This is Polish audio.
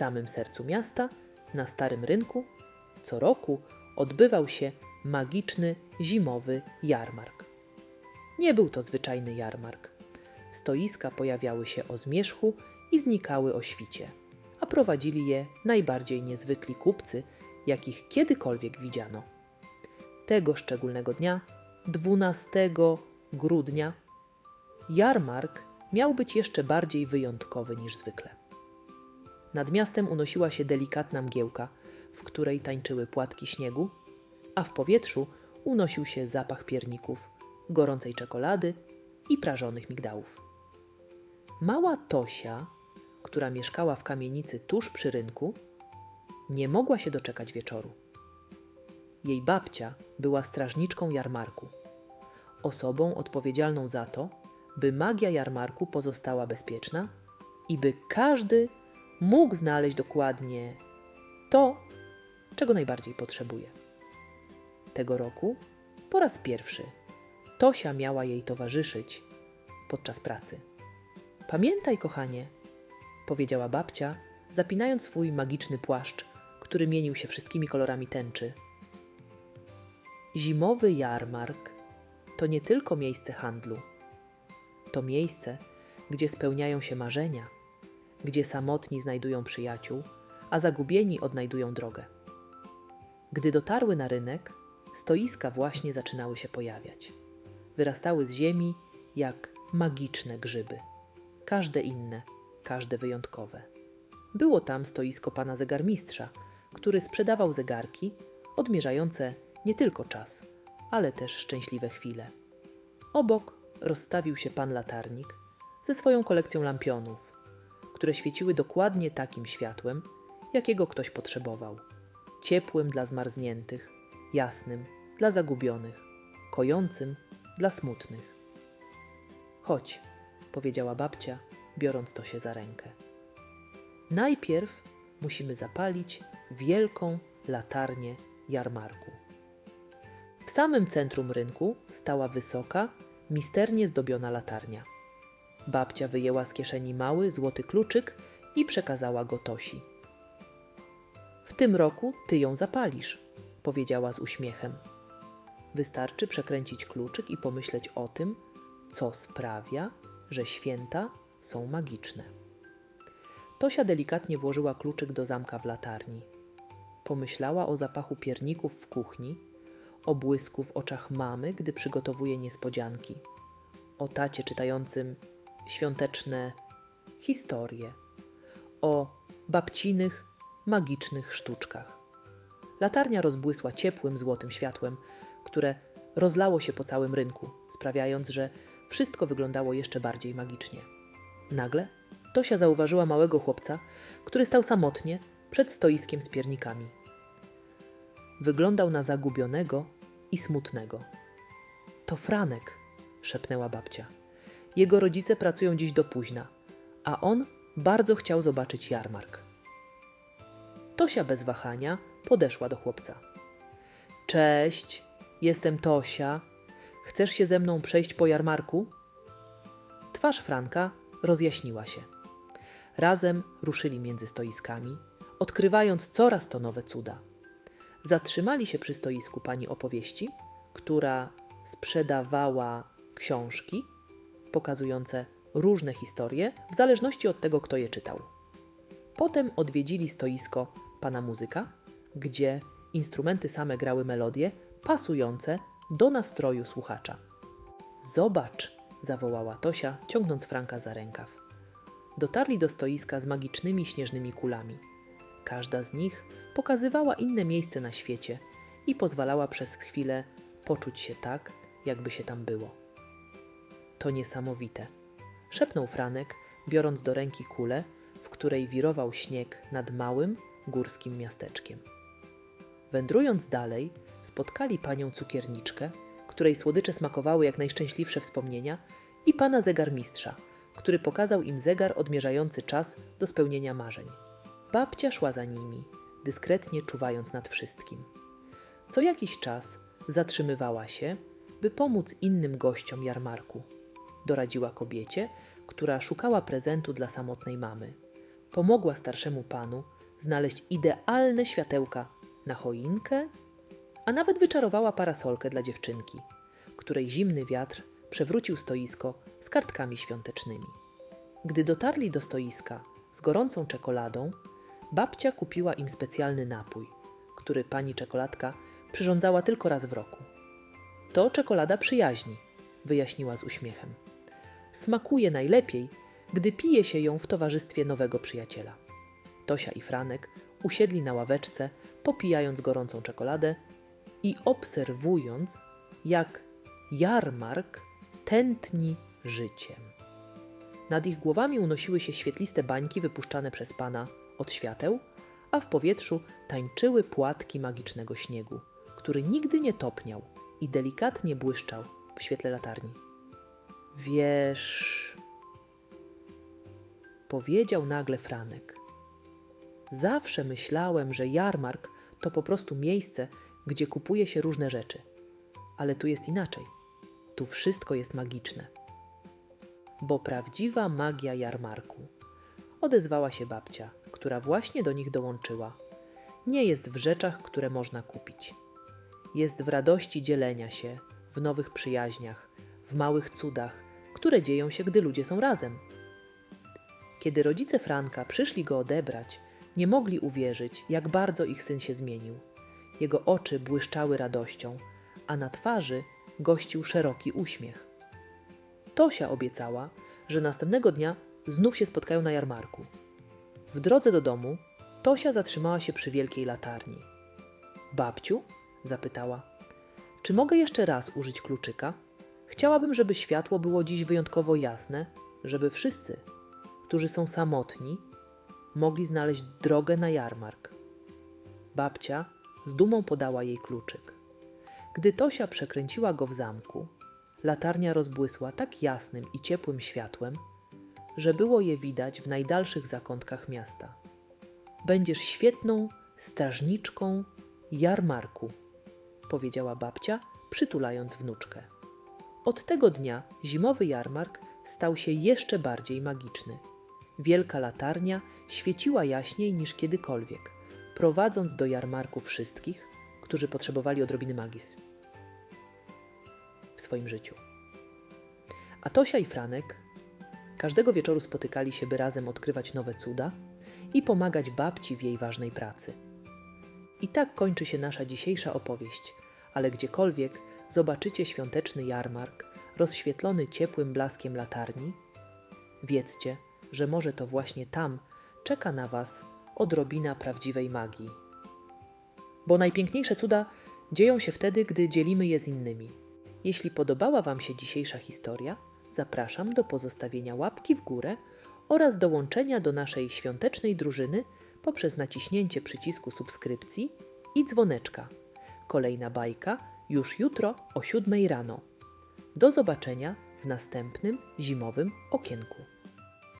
samym sercu miasta, na Starym Rynku, co roku odbywał się magiczny zimowy jarmark. Nie był to zwyczajny jarmark. Stoiska pojawiały się o zmierzchu i znikały o świcie, a prowadzili je najbardziej niezwykli kupcy, jakich kiedykolwiek widziano. Tego szczególnego dnia, 12 grudnia, jarmark miał być jeszcze bardziej wyjątkowy niż zwykle. Nad miastem unosiła się delikatna mgiełka, w której tańczyły płatki śniegu, a w powietrzu unosił się zapach pierników, gorącej czekolady i prażonych migdałów. Mała Tosia, która mieszkała w kamienicy tuż przy rynku, nie mogła się doczekać wieczoru. Jej babcia była strażniczką jarmarku, osobą odpowiedzialną za to, by magia jarmarku pozostała bezpieczna i by każdy mógł znaleźć dokładnie to, czego najbardziej potrzebuje. Tego roku po raz pierwszy Tosia miała jej towarzyszyć podczas pracy. Pamiętaj, kochanie, powiedziała babcia, zapinając swój magiczny płaszcz, który mienił się wszystkimi kolorami tęczy. Zimowy jarmark to nie tylko miejsce handlu. To miejsce, gdzie spełniają się marzenia, gdzie samotni znajdują przyjaciół, a zagubieni odnajdują drogę. Gdy dotarły na rynek, stoiska właśnie zaczynały się pojawiać. Wyrastały z ziemi jak magiczne grzyby. Każde inne, każde wyjątkowe. Było tam stoisko pana zegarmistrza, który sprzedawał zegarki odmierzające nie tylko czas, ale też szczęśliwe chwile. Obok rozstawił się pan latarnik ze swoją kolekcją lampionów, które świeciły dokładnie takim światłem, jakiego ktoś potrzebował. Ciepłym dla zmarzniętych, jasnym dla zagubionych, kojącym dla smutnych. Chodź, powiedziała babcia, biorąc to się za rękę. Najpierw musimy zapalić wielką latarnię jarmarku. W samym centrum rynku stała wysoka, misternie zdobiona latarnia. Babcia wyjęła z kieszeni mały, złoty kluczyk i przekazała go Tosi. W tym roku ty ją zapalisz, powiedziała z uśmiechem. Wystarczy przekręcić kluczyk i pomyśleć o tym, co sprawia, że święta są magiczne. Tosia delikatnie włożyła kluczyk do zamka w latarni. Pomyślała o zapachu pierników w kuchni, o błysku w oczach mamy, gdy przygotowuje niespodzianki, o tacie czytającym świąteczne historie, o babcinych, magicznych sztuczkach. Latarnia rozbłysła ciepłym, złotym światłem, które rozlało się po całym rynku, sprawiając, że wszystko wyglądało jeszcze bardziej magicznie. Nagle Tosia zauważyła małego chłopca, który stał samotnie przed stoiskiem z piernikami. Wyglądał na zagubionego i smutnego. To Franek, szepnęła babcia. Jego rodzice pracują dziś do późna, a on bardzo chciał zobaczyć jarmark. Tosia bez wahania podeszła do chłopca. Cześć, jestem Tosia. Chcesz się ze mną przejść po jarmarku? Twarz Franka rozjaśniła się. Razem ruszyli między stoiskami, odkrywając coraz to nowe cuda. Zatrzymali się przy stoisku pani opowieści, która sprzedawała książki pokazujące różne historie w zależności od tego, kto je czytał. Potem odwiedzili stoisko pana muzyka, gdzie instrumenty same grały melodie pasujące do nastroju słuchacza. Zobacz, zawołała Tosia, ciągnąc Franka za rękaw. Dotarli do stoiska z magicznymi śnieżnymi kulami. Każda z nich pokazywała inne miejsce na świecie i pozwalała przez chwilę poczuć się tak, jakby się tam było. To niesamowite, szepnął Franek, biorąc do ręki kulę, w której wirował śnieg nad małym, górskim miasteczkiem. Wędrując dalej, spotkali panią cukierniczkę, której słodycze smakowały jak najszczęśliwsze wspomnienia, i pana zegarmistrza, który pokazał im zegar odmierzający czas do spełnienia marzeń. Babcia szła za nimi, dyskretnie czuwając nad wszystkim. Co jakiś czas zatrzymywała się, by pomóc innym gościom jarmarku. Doradziła kobiecie, która szukała prezentu dla samotnej mamy. pomogła starszemu panu znaleźć idealne światełka na choinkę, a nawet wyczarowała parasolkę dla dziewczynki, której zimny wiatr przewrócił stoisko z kartkami świątecznymi. Gdy dotarli do stoiska z gorącą czekoladą, babcia kupiła im specjalny napój, który pani czekoladka przyrządzała tylko raz w roku. To czekolada przyjaźni, wyjaśniła z uśmiechem. Smakuje najlepiej, gdy pije się ją w towarzystwie nowego przyjaciela. Tosia i Franek usiedli na ławeczce, popijając gorącą czekoladę i obserwując, jak jarmark tętni życiem. Nad ich głowami unosiły się świetliste bańki wypuszczane przez pana od świateł, a w powietrzu tańczyły płatki magicznego śniegu, który nigdy nie topniał i delikatnie błyszczał w świetle latarni. Wiesz, powiedział nagle Franek. Zawsze myślałem, że jarmark to po prostu miejsce, gdzie kupuje się różne rzeczy. Ale tu jest inaczej. Tu wszystko jest magiczne. Bo prawdziwa magia jarmarku, odezwała się babcia, która właśnie do nich dołączyła, nie jest w rzeczach, które można kupić. Jest w radości dzielenia się, w nowych przyjaźniach, w małych cudach, które dzieją się, gdy ludzie są razem. Kiedy rodzice Franka przyszli go odebrać, nie mogli uwierzyć, jak bardzo ich syn się zmienił. Jego oczy błyszczały radością, a na twarzy gościł szeroki uśmiech. Tosia obiecała, że następnego dnia znów się spotkają na jarmarku. W drodze do domu Tosia zatrzymała się przy wielkiej latarni. Babciu? zapytała. Czy mogę jeszcze raz użyć kluczyka? Chciałabym, żeby światło było dziś wyjątkowo jasne, żeby wszyscy, którzy są samotni, mogli znaleźć drogę na jarmark. Babcia z dumą podała jej kluczyk. Gdy Tosia przekręciła go w zamku, latarnia rozbłysła tak jasnym i ciepłym światłem, że było je widać w najdalszych zakątkach miasta. Będziesz świetną strażniczką jarmarku, powiedziała babcia, przytulając wnuczkę. Od tego dnia zimowy jarmark stał się jeszcze bardziej magiczny. Wielka latarnia świeciła jaśniej niż kiedykolwiek, prowadząc do jarmarku wszystkich, którzy potrzebowali odrobiny magii w swoim życiu. A Tosia i Franek każdego wieczoru spotykali się, by razem odkrywać nowe cuda i pomagać babci w jej ważnej pracy. I tak kończy się nasza dzisiejsza opowieść, ale gdziekolwiek zobaczycie świąteczny jarmark rozświetlony ciepłym blaskiem latarni, wiedzcie, że może to właśnie tam czeka na Was odrobina prawdziwej magii. Bo najpiękniejsze cuda dzieją się wtedy, gdy dzielimy je z innymi. Jeśli podobała Wam się dzisiejsza historia, zapraszam do pozostawienia łapki w górę oraz dołączenia do naszej świątecznej drużyny poprzez naciśnięcie przycisku subskrypcji i dzwoneczka. Kolejna bajka już jutro o 7 rano. Do zobaczenia w następnym zimowym okienku.